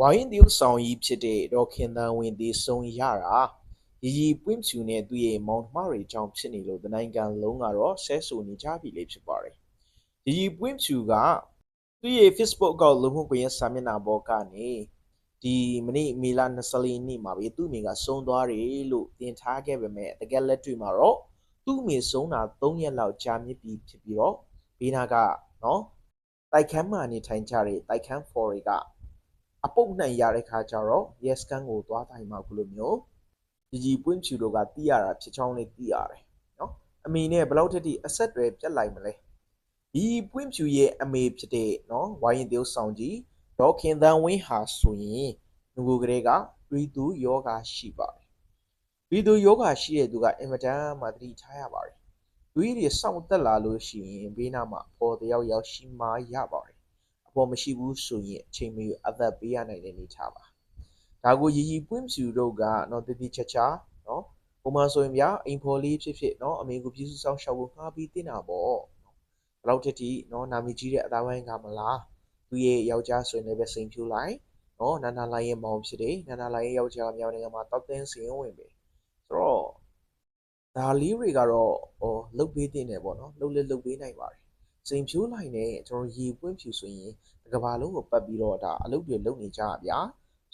ဝိုင်းသီးဆောင်ကြီးဖြစ်တဲ့ဒေါက်ခင်တန်ဝင်ဒီဆုံးရတာရီရီပွင့်ဖြူနဲ့သူ့ရဲ့မောင်နှမတွေကြောင့်ဖြစ်နေလို့တနိုင်ငံလုံးကတော့ဆဲဆူနေကြပြီလေဖြစ်ပါတယ်ရီရီပွင့်ဖြူကသူ့ရဲ့ Facebook အကောင့်လူမှုကွန်ရက်စာမျက်နှာပေါ်ကနေဒီမနေ့မေလ24နေ့မှာပဲသူ့မိကဆုံးသွားတယ်လို့တင်ထားခဲ့ပေမဲ့တကယ်လက်တွေ့မှာတော့သူ့မိဆုံးတာ3ရက်လောက်ကြာမြင့်ပြီဖြစ်ပြီးတော့ဘေးနာကနော်တိုက်ခန်းမှာနေထိုင်ကြတဲ့တိုက်ခန်း for တွေက အပုတ်နှံရတဲ့ခါကျတော့ yes ကန်ကိုသွားတိုင်းမှာခုလိုမျိုးကြီးကြီးပွင့်ဖြူတို့ကတီးရတာဖြစ်ချောင်းလေးတီးရတယ်နော်အမေနဲ့ဘယ်လောက်ထက်ထိအဆက်တွေပြတ်လိုက်မလဲဒီပွင့်ဖြူရဲ့အမေဖြစ်တဲ့နော်ဝိုင်းရင်သေးဆောင်ကြီးဒေါခင်သန်းဝင်းဟာဆိုရင်ငကိုကလေးကတွေးသူယောဂရှိပါတယ်တွေးသူယောဂရှိတဲ့သူကအင်မတန်မှသတိထားရပါတယ်တွေးတွေစောင့်တက်လာလို့ရှိရင်ဘေးနားမှာပေါ်တယောက်ရောက်ရှိမှရပါတယ်အ ပေါ်မရှိဘူးဆိုရင်အချိန်မီအသက်ပေးရနိုင်တဲ့အနေထားပါဒါကိုရီရီပွင့်ဖြူတို့ကနော်တတိချာချာနော်ပုံမှန်ဆိုရင်ဗျာအိမ်ဖော်လေးဖြစ်ဖြစ်နော်အမေကိုပြည်စုဆောင်ရှောက်ဖို့ငှားပြီးတင်တာပေါ့ဘယ်လောက်ထက်ထိနော်နာမည်ကြီးတဲ့အသားဝိုင်းကမလားသူရဲ့ယောက်ျားဆိုရင်လည်းပဲစိန်ဖြူလိုက်နော်နာနာလိုင်းရဲ့မောင်ဖြစ်တယ်နာနာလိုင်းရဲ့ယောက်ျားမြောင်နိုင်ငံမှာတောက်တင်းစင်ဝင်ပဲဆိုတော့ဒါလေးတွေကတော့ဟိုလုတ်ပေးတင်တယ်ပေါ့နော်လုတ်လက်လုတ်ပေးနိုင်ပါတယ် စိန်ဖြူလိုက်နဲ့ကျွန်တော်ရေပွင့်ဖြူဆိုရင်တစ်ကဘာလုံးကိုပတ်ပြီးတော့ဒါအလုပ်တွေလုပ်နေကြဗျာ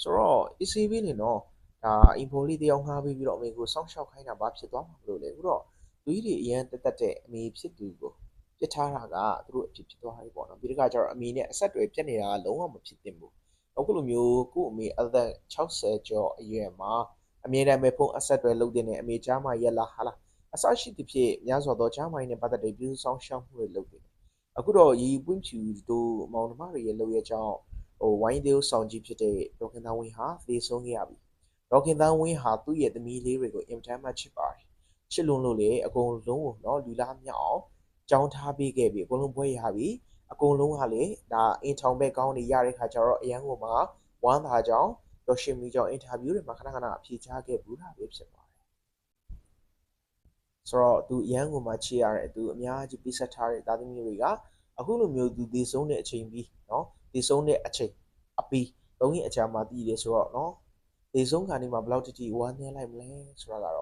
ဆိုတော့ ECB နေတော့ဒါအင်ဖိုလေးတယောက်ငှားပြီးပြီးတော့အမေကိုစောင့်ရှောက်ခိုင်းတာဘာဖြစ်သွားမှာမလို့လဲအခုတော့လူကြီးတွေအရန်တက်တက်တဲ့အမေဖြစ်သူကိုပြစ်ထားတာကသူတို့အဖြစ်ဖြစ်သွားပြီပေါ့နော်ပြီးတခါကျတော့အမေနဲ့အဆက်တွေပြက်နေတာကလုံးဝမဖြစ်သင့်ဘူးအခုလိုမျိုးကို့အမေအသက်60ကျော်အရွယ်မှာအမြဲတမ်းပဲဖုန်းအဆက်တွေလုပ်တဲ့အနေကြားမှာရက်လာဟာလားအစရှိသဖြင့်များစွာသောကြားမိုင်းနဲ့ပတ်သက်တဲ့ပြုဆောင်ရှောက်မှုတွေလုပ်တယ် အခုတော့ရီပွင့်ဖြူတို့မောင်နှမတွေရဲ့လုပ်ရကြောင်းဟိုဝိုင်းသေးဆောင်ကြီးဖြစ်တဲ့ဒေါခင်သားဝင်းဟာသေဆုံးခဲ့ရပြီဒေါခင်သားဝင်းဟာသူ့ရဲ့သမီးလေးတွေကိုအင်တန်မှချစ်ပါတယ်ချစ်လွန်းလို့လေအကုန်လုံးကိုနော်လူလားမြောက်အောင်ကြောင်းထားပေးခဲ့ပြီအကုန်လုံးဘွဲရပြီအကုန်လုံးကလေဒါအင်ထောင်ဘက်ကောင်းနေရတဲ့ခါကျတော့အရန်ကိုမှဝမ်းသာကြောင်းဒေါ်ရှင်မီကြောင့်အင်တာဗျူးတွေမှာခဏခဏအဖြေချခဲ့ဘူးတာပဲဖြစ်ပါတယ် ဆိုတော့သူအရန်ကိုမှချေရတဲ့သူအများကြီးပေးဆက်ထားတဲ့သားသမီးတွေကအခုလိုမျိုးသူဒီဆုံးတဲ့အချိန်ပြီးနော်ဒီဆုံးတဲ့အချိန်အပီးသုံးရင်အကြာမှာတည်တယ်ဆိုတော့နော်ဒီဆုံးခါနေမှာဘယ်လောက်တိတိဝမ်းနည်းလိုက်မလဲဆိုတာကတော့